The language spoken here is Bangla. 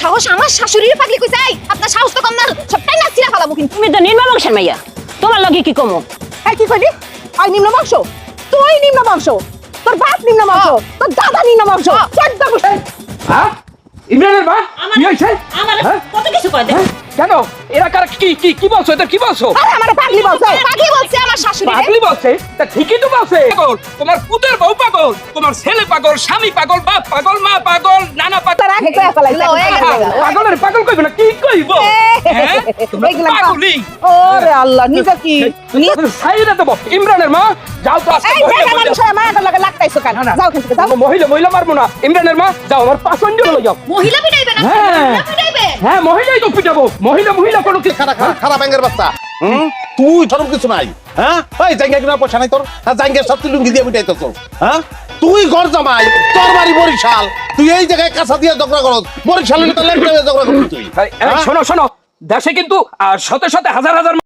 সাহস আমার শাশুড়ির পাগলি কইছে এই আপনার সাহস তো কম না সবটাই না ছিড়া ফেলাবো কিন্তু। তুমি তো নির্মা বংশের মাইয়া। তোমার লগে কি কমো? এই কি কইলি? আই নিম্ন বংশ? তুই নিম্ন বংশ? তোর বাপ নিম্ন বংশ? তোর দাদা নিম্ন বংশ? চোদ্দ গোষ্ঠী হ্যাঁ? ইমরানের মা? কি হয়েছে আমার হ্যাঁ? কত কিছু করে দেখ কেন? এরা কার কি কি কি বলছো? এটা কি বলছো? আরে আমার পাগলি বলছে। পাগলি বলছে আমার শাশুড়ি। পাগলি বলছে? তা ঠিকই তো বলছে। পাগল। তোমার পুতের বউ পাগল। তোমার ছেলে পাগল স্বামী পাগল বাপ পাগল মা পাগল। তার আগে কয়ে ফেলাইছে। পাগলের পাগল কইবে না কি কইব? হ্যাঁ? তোমরা পাগলি। ওরে আল্লাহ নিজে কি? সাইরা ইমরানের মা যাও তো আজকে এই মহিলা দেখা মানুষ হয়ে মায়াটার লগে লাগতাইছো কেন? না, না। যাও এখান যাও। মহিলা মহিলা মারবো না। ইমরানের মা যাও আমার পাঁচজন জন যাও। মহিলা পিটাইবে না? হ্যাঁ। পিটাইবে? হ্যাঁ মহিলাই তো পিটাবো। মহিলা মহিলা কোনো কি খারাপ খারাপ ব্যাঙ্গের বাচ্চা। হুম? তুই ধরম কিছু নাই। হ্যাঁ? ওই জায়গা কিনা পয়সা নাই তোর। জায়গা সব তুই লুঙ্গি দিয়ে মিটাইতেছ। হ্যাঁ? তুই ঘর জামাই তোর বাড়ি বরিশাল তুই এই জায়গায় কাঁচা দিয়ে ঝগড়া করত বরিশালের তো লেফটে ঝগড়া করছিস তুই হ্যাঁ? শোনো শোনো দেশে কিন্তু আর শত শত হাজার হাজার